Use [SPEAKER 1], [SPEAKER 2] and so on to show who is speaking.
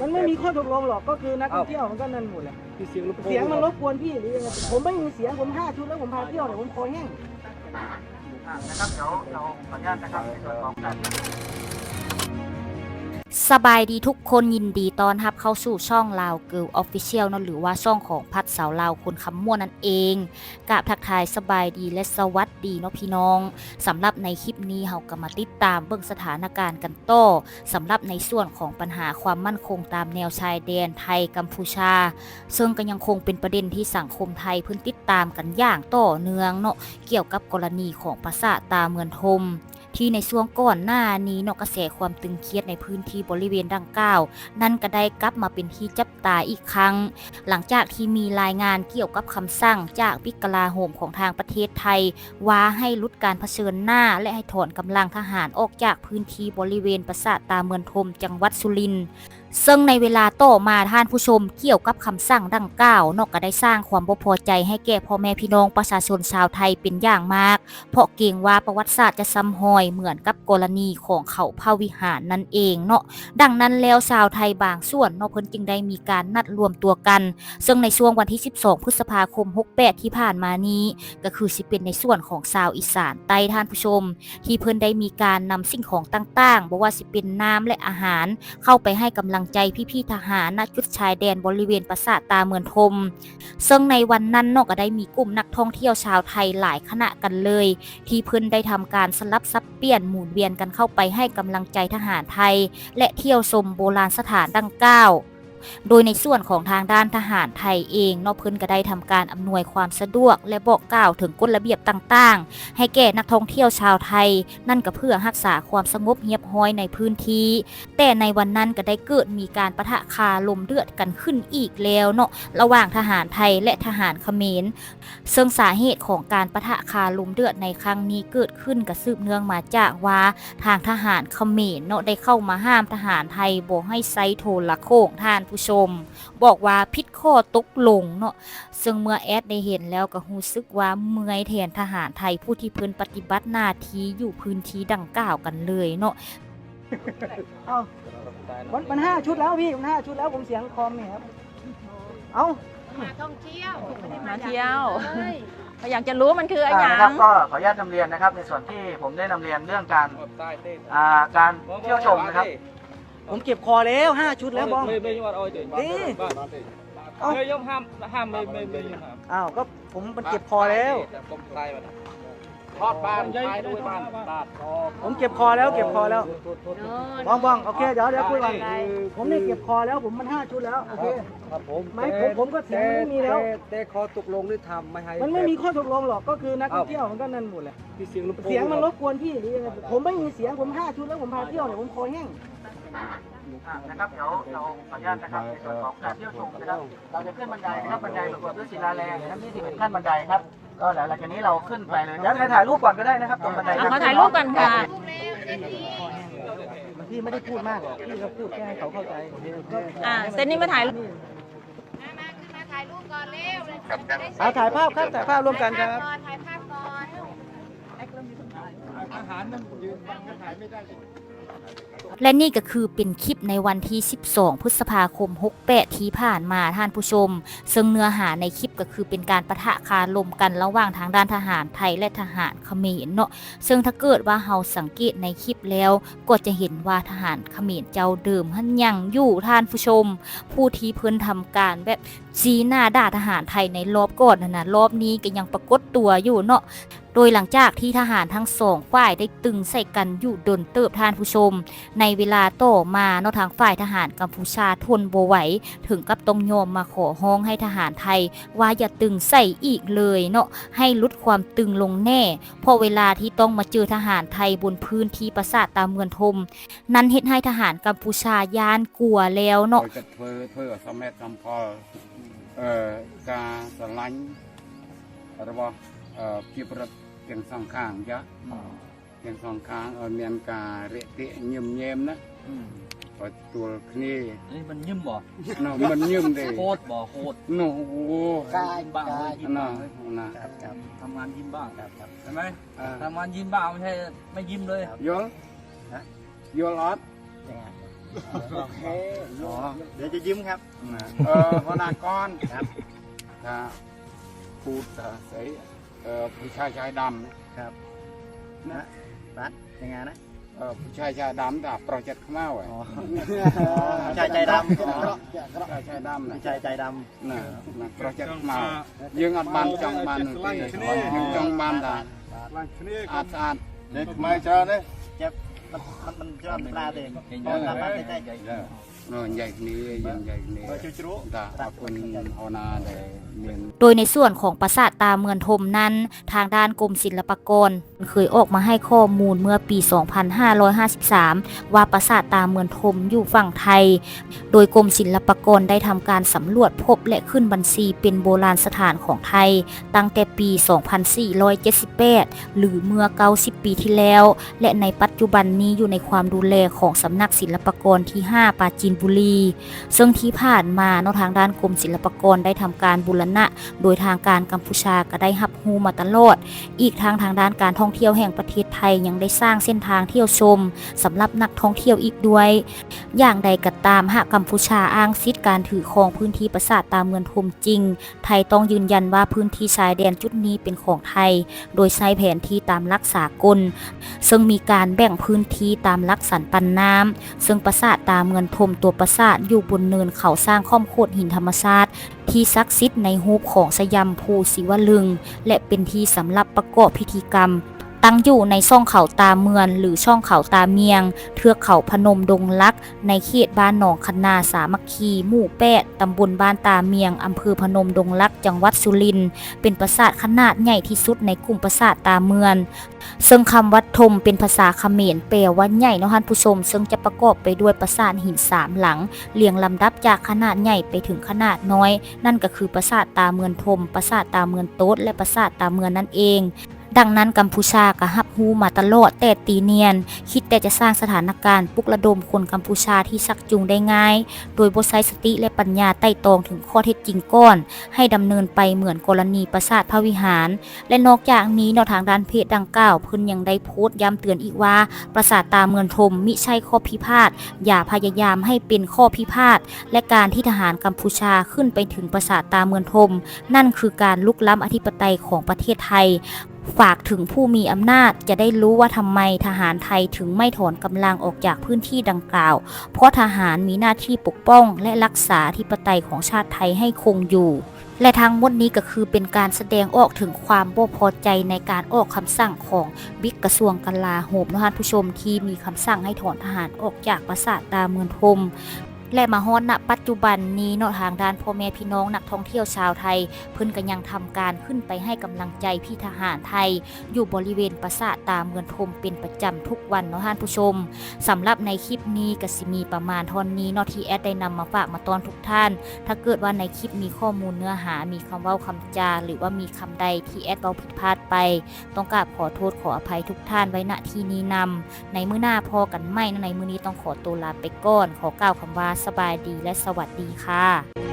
[SPEAKER 1] มันไม่มีข้อตกลงหรอกก็คือนักท่องเที่ยวมันก็นั่นหมดแหละ
[SPEAKER 2] พี่เสียงรบกวน
[SPEAKER 1] เสียงมันรบกวนพี่หรือยังไงผมไม่มีเสียงผมห้าชุดแล้วผมพาเที่ยวเนี่ยผมคอแห้ง
[SPEAKER 3] นะครับเดี๋ยวเราขออนุญาตนะครับในส่วนของการ
[SPEAKER 4] สบายดีทุกคนยินดีตอนรับเข้าสู่ช่องลาวเกิลออฟฟิเชียลนั่นหรือว่าช่องของพัดสาวลาวคนคำม่วนนั่นเองกับทักทายสบายดีและสวัสดีเนาะพี่น้องสำหรับในคลิปนี้เราก็มาติดตามเบื้องสถานการณ์กันต่อสำหรับในส่วนของปัญหาความมั่นคงตามแนวชายแดนไทยกัมพูชา ซึ่งก็ยังคงเป็นประเด็นที่สังคมไทยพิ่นติดตามกันอย่างต่อเนื่องเนาะเกี่ยวกับกรณีของปราสาตาเมืองทม ที่ในช่วงก่อนหน้านี้เนอกกระแสความตึงเครียดในพื้นที่บริเวณดังกล่าว นั่นก็ได้กลับมาเป็นที่จับตาอีกครั้ง หลังจากที่มีรายงานเกี่ยวกับคำสั่งจากวิกลาโหมของทางประเทศไทย ว่าให้ลดการเผชิญหน้าและให้ถอนกำลังทหารออกจากพื้นที่บริเวณปราสาทตาเมืองทมจังหวัดสุรินทร์ซึ่งในเวลาต่อมาท่านผู้ชมเกี่ยวกับคำสั่งดังกล่าวนอกก็ได้สร้างความบ่พอใจให้แก่พ่อแม่พี่น้องประชาชนชาวไทยเป็นอย่างมาก เพราะเกรงว่าประวัติศาสตร์จะซ้ำรอยเหมือนกับกรณีของเขาพระวิหารนั่นเองเนาะดังนั้นแล้วชาวไทยบางส่วนเนาะเพิ่นจึงได้มีการนัดรวมตัวกัน ซึ่งในช่วงวันที่ 12 พฤษภาคม 68 ที่ผ่านมานี้ ก็คือสิเป็นในส่วนของชาวอีสานใต้ท่านผู้ชม ที่เพิ่นได้มีการนำสิ่งของต่างๆบ่ว่าสิเป็นน้ำและอาหารเข้าไปให้กำลังังใจพี่ๆทหารณจุดชายแดนบริเวณปราสาทตาเมืองทม ซึ่งในวันนั้นนอกก็ได้มีกลุ่มนักท่องเที่ยวชาวไทยหลายคณะกันเลย ที่เพิ่นได้ทำการสลับซับเปลี่ยนหมุนเวียนกันเข้าไปให้กำลังใจทหารไทย และเที่ยวชมโบราณสถานดังกล่าว โดยในส่วนของทางด้านทหารไทยเองนอกเพิ่นก็ได้ทำการอำนวยความสะดวก และบอกกล่าวถึงกฎระเบียบต่างๆ ให้แก่นักท่องเที่ยวชาวไทย นั่นก็เพื่อรักษาความสงบเงียบห้อยในพื้นที่ แต่ในวันนั้นก็ได้เกิดมีการปะทะคาลมเลือดกันขึ้นอีกแล้วเนาะระหว่างทหารไทยและทหารเขมร ซึ่งสาเหตุของการปะทะคาลมเลือดในครั้งนี้เกิดขึ้นกับสืบเนื่องมาจากว่าทางทหารเขมรเนาะได้เข้ามาห้ามทหารไทยบอกให้ไซโทรละโคงท่านผู้ชม บอกว่าพิษข้อตกลงเนาะซึ่งเมื่อแอดได้เห็นแล้วก็รู้สึกว่าเมื่อยแทนทหารไทยผู้ที่เพิ่นปฏิบัติหน้าที่อยู่พื้นที่ดังกล่าวกันเลยเนาะ
[SPEAKER 1] เอ้ามันมันห้าชุดแล้วพี่มันห้าชุดแล้วผมเสียงคอมเนี่ยครับเอ้า
[SPEAKER 5] มาท่องเที่ยวไม่ได้
[SPEAKER 6] มาเที่ยว
[SPEAKER 5] เลย
[SPEAKER 6] อยากจะรู้มันคืออะไร
[SPEAKER 3] อ่า
[SPEAKER 6] อย่าง
[SPEAKER 3] นะครับก็ขออนุญาตนำเรียนนะครับ ในส่วนที่ผมได้นำเรียนเรื่องการอ่าการเที่ยวชมนะครับ
[SPEAKER 1] ผมเก็บคอแล้วห้าชุดแล้วบ้อง
[SPEAKER 2] ไม่ไม่ยอดอ้อยดิ
[SPEAKER 1] ดีเอ้า
[SPEAKER 2] เฮ้ยยกห้ามห้ามไม่ไม่ไม่ยอมห้าม
[SPEAKER 1] อ้าวก็ผมมันเก็บคอแล้ว
[SPEAKER 2] ทอดบ้านใช้ด้วยบ้านตาด
[SPEAKER 1] ผมเก็บคอแล้วเก็บคอแล้ว
[SPEAKER 5] โน่น
[SPEAKER 1] บ้องบ้องโอเคเดี๋ยวเดี๋ยวคุยกันผมนี่เก็บคอแล้วผมมันห้าชุดแล้วโอเค
[SPEAKER 2] ครับผม
[SPEAKER 1] ไม่ผมผมก็เสียงมันไม่มีแล้ว
[SPEAKER 2] แต่ขอตกลงนี่ทำไม่ให้
[SPEAKER 1] มันไม่มีข้อตกลงหรอกก็คือนักท่องเที่ยวมันก็นั่นหมดแหละ
[SPEAKER 2] พี่เสียงรบกวน
[SPEAKER 1] เสียงมันรบกวนพี่หรือยังไงผมไม่มีเสียงผมห้าชุดแล้วผมพาเที่ยวเนี่ยผมคอแห้ง
[SPEAKER 3] อ่า นะครับเดี๋ยวเราขออนุญาตนะครับในส่วนของการเที่ยวชมนะครับเราจะขึ้นบันไดนะครับบันไดประกอบด้วยศิลาแรงนะครับนี่สิเป็นขั้นบันไดครับ ก็หลังจากนี้เราขึ้นไปเลยเดี๋ยวถ่ายรูปก่อนก็ได้นะครับตรงบันได
[SPEAKER 6] เอาขอถ่ายรูปกันค่ะ
[SPEAKER 1] มันพี่ไม่ได้พูดมากหรอกพี่ก็พูดแค่ให้เขาเข้าใจก็
[SPEAKER 6] อ่าเซนนี่มาถ่ายรูป
[SPEAKER 5] มามาขึ้นมาถ่ายรูปก่อนเร็วจะได้เสร็จ
[SPEAKER 1] เอาถ่ายภาพครับถ่ายภาพร่วมกันครับ
[SPEAKER 5] ถ่ายภาพก่อน
[SPEAKER 2] อาหารมันยืนบังถ่ายไม่ได้
[SPEAKER 4] และนี่ก็คือเป็นคลิปในวันที่ 12 พฤษภาคม 68 ที่ผ่านมาท่านผู้ชม ซึ่งเนื้อหาในคลิปก็คือเป็นการประทะคารมกันระหว่างทางด้านทหารไทยและทหารเขมรเนาะซึ่งถ้าเกิดว่าเฮาสังเกตในคลิปแล้ว ก็จะเห็นว่าทหารเขมรเจ้าเดิมหันยังอยู่ท่านผู้ชม ผู้ที่เพิ่นทำการแบบจีหน้าด่าทหารไทยในรอบก่อนนะนะรอบนี้ก็ยังปรากฏตัวอยู่เนาะ โดยหลังจากที่ทหารทั้งสองฝ่ายได้ตึงใส่กันอยู่ดนเติบท่านผู้ชม ในเวลาต่อมาเนาะทางฝ่ายทหารกัมพูชาทนบ่ไหว ถึงกับต้องโยมมาขอห้องให้ทหารไทย ว่าอย่าตึงใส่อีกเลยเนาะให้ลดความตึงลงแน่ เพราะเวลาที่ต้องมาเจอทหารไทยบนพื้นที่ปราสาทตามเมืองทม นั้นเฮ็ดให้ทหารกัมพูชาย่านกลัวแล้วเนาะ
[SPEAKER 7] ដោយចិត្តធ្វើធ្វើឲ្យសមត្ថកម្មផលអឺការស្រ เสียงสองข้างจ้ะเสียงสองข้างเออเมียนกาเรติเยี่ยมเยี่ยมนะพอตัว
[SPEAKER 2] นี่นี่มันยิ้มบ่
[SPEAKER 7] หนามันยิ้มเลย
[SPEAKER 2] โคตรบ่โคตร
[SPEAKER 7] หนู
[SPEAKER 2] กายบ้างยิ้มบ้างนะทำงานยิ้มบ้างครับใช่ไหมทำงานยิ้มบ้างไม่ใช่ไม่ยิ้มเลย
[SPEAKER 7] โยลโยลอดโอ
[SPEAKER 8] เคเดี๋ยวจะยิ้มครับ
[SPEAKER 7] เออหัวหน้าก้อนครับพูดใส่ เออผู้ชายชายดำนะครับ
[SPEAKER 8] นะรัดยังไงนะ
[SPEAKER 7] เออผู้ชายชายดำแต่โปรเจกต์ข้าวเมาอ่ะ
[SPEAKER 8] อ๋อผู้ชายใจดำ
[SPEAKER 7] ผู้ชายชายดำนะ
[SPEAKER 8] ผู้ชายใจด
[SPEAKER 7] ណាណាប្រុសចិត្តខ្មៅយើងអត់បានចង់បាននោះទេយើងចង់បានតែស្អាតស្អាត
[SPEAKER 2] នេះខ្មែរច្រើនទេ ำ
[SPEAKER 8] จะมันมันมันจะอันตรายเอง
[SPEAKER 4] โดยในส่วนของปราสาทตาเมืองทมนั้น ทางด้านกรมศิลปากร เคยออกมาให้ข้อมูลเมื่อปี 2553 ว่าปราสาทตาเมืองทมอยู่ฝั่งไทย โดยกรมศิลปากรได้ทำการสำรวจพบและขึ้นบัญชีเป็นโบราณสถานของไทย ตั้งแต่ปี 2478 หรือเมื่อ 90 ปีที่แล้ว และในปัจจุบันนี้อยู่ในความดูแลของสำนักศิลปากรที่ 5 ปาจินบุรี ซึ่งที่ผ่านมานทางด้านกรมศิลปากรได้ทำการบูรณะ โดยทางการกัมพูชาก็ได้รับรู้มาตลอด อีกทางทางด้านการท่องเที่ยวแห่งประเทศไทยยังได้สร้างเส้นทางเที่ยวชมสำหรับนักท่องเที่ยวอีกด้วย อย่างใดก็ตามหากกัมพูชาอ้างสิทธิการถือครองพื้นที่ปราสาทตามเมืองทมจริง ไทยต้องยืนยันว่าพื้นที่ชายแดนจุดนี้เป็นของไทย โดยใช้แผนที่ตามลักษากล ซึ่งมีการแบ่งพื้นที่ตามลักสันปันน้ำซึ่งปราสาทตามเมืองทมตัวปราสาทอยู่บนเนินเขาสร้างข้อมโคดหินธรรมชาติที่ศักดิ์สิทธิ์ในรูปของสยามภูศิวลึง และเป็นที่สำหรับประกอบพิธีกรรม ตั้งอยู่ในช่องเขาตาเมือนหรือช่องเขาตาเมียง เทือกเขาพนมดงลัก ในเขตบ้านหนองคนาสามัคคี หมู่แปดตำบลบ้านตาเมียงอำเภอพนมดงลัก จังหวัดสุรินทร์เป็นปราสาทขนาดใหญ่ที่สุดในกลุ่มปราสาทตาเมือน ซึ่งคำวัดทมเป็นภาษาเขมรแปลว่าใหญ่นะท่านผู้ชม ซึ่งจะประกอบไปด้วยปราสาทหินสามหลัง เรียงลำดับจากขนาดใหญ่ไปถึงขนาดน้อย นั่นก็คือปราสาทตาเมือนทมปราสาทตาเมือนโต๊ดและปราสาทตาเมือนนั่นเอง ดังนั้นกัมพูชาก็ฮับฮูมาตลอดแต่ตีเนียน คิดแต่จะสร้างสถานการณ์ปลุกระดมคนกัมพูชาที่ชักจูงได้ง่าย โดยบ่ใช้สติและปัญญาไต่ตรองถึงข้อเท็จจริงก่อน ให้ดำเนินไปเหมือนกรณีปราสาทพระวิหาร และนอกจากนี้แนวทางด้านเพศดังกล่าวเพิ่นยังได้โพสต์ย้ำเตือนอีกว่า ปราสาทตาเมืองทมมิใช่ข้อพิพาทอย่าพยายามให้เป็นข้อพิพาทและการที่ทหารกัมพูชาขึ้นไปถึงปราสาทตาเมืองทม นั่นคือการลุกล้ำอธิปไตยของประเทศไทย ฝากถึงผู้มีอำนาจจะได้รู้ว่าทำไมทหารไทยถึงไม่ถอนกำลังออกจากพื้นที่ดังกล่าว เพราะทหารมีหน้าที่ปกป้อง และรักษาธิปไตยของชาติไทยให้คงอยู่ และทั้งหมดนี้ก็คือเป็นการแสดงออกถึงความบ่พอใจในการออกคำสั่งของบิ๊กกระทรวงกลาโหมนะท่านผู้ชมที่มีคำสั่งให้ถอนทหารออกจากปราสาทตาเมืองทม และมาฮอดณปัจจุบันนี้เนาะทางด้านพ่อแม่พี่น้องนักท่องเที่ยวชาวไทย เพิ่นก็ยังทำการขึ้นไปให้กำลังใจพี่ทหารไทย อยู่บริเวณปราสาทตามเมืองทมเป็นประจำทุกวันเนาะท่านผู้ชมสำหรับในคลิปนี้ก็สิมีประมาณท่อนนี้เนาะที่แอดได้นำมาฝากมาตอนทุกท่าน ถ้าเกิดว่าในคลิปมีข้อมูลเนื้อหามีคำเว้าคำจา หรือว่ามีคำใดที่แอดเว้าผิดพลาดไป ต้องกราบขอโทษขออภัยทุกท่านไว้ณที่นี้นำในมื้อหน้าพอกันไม่นะในมื้อนี้ต้องขอตัวลาไปก่อน ขอกล่าวคำว่าสบายดีและสวัสดีค่ะ